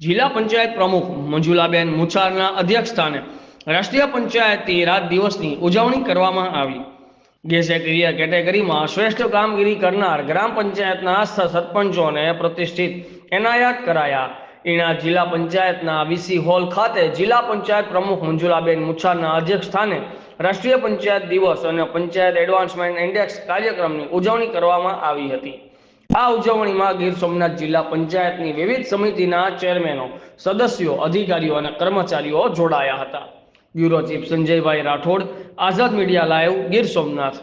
જિલ્લા પંચાયત પ્રમુખ મંજુલાબેન મુછારના અધ્યક્ષસ્થાને રાષ્ટ્રીય પંચાયતી રાજ દિવસની ઉજવણી કરવામાં આવી. ગેસેટરીય કેટેગરીમાં શ્રેષ્ઠ કામગીરી કરનાર ગ્રામ પંચાયતના સરપંચોને પ્રતિષ્ઠિત એનાયત કરાયા. ઈણા જિલ્લા પંચાયતના વીસી હોલ ખાતે જિલ્લા પંચાયત પ્રમુખ મંજુલાબેન મુછારના અધ્યક્ષસ્થાને રાષ્ટ્રીય પંચાયત દિવસ અને પંચાયત એડવાન્સમેન્ટ ઇન્ડેક્સ કાર્યક્રમની ઉજવણી કરવામાં આવી હતી. આ ઉજવણીમાં ગીર સોમનાથ જિલ્લા પંચાયતની વિવિધ સમિતિના ચેરમેનો, સદસ્યો, અધિકારીઓ અને કર્મચારીઓ જોડાયા હતા. Bureau chief Sanjaybhai Rathod, Azad media live Gir Somnath.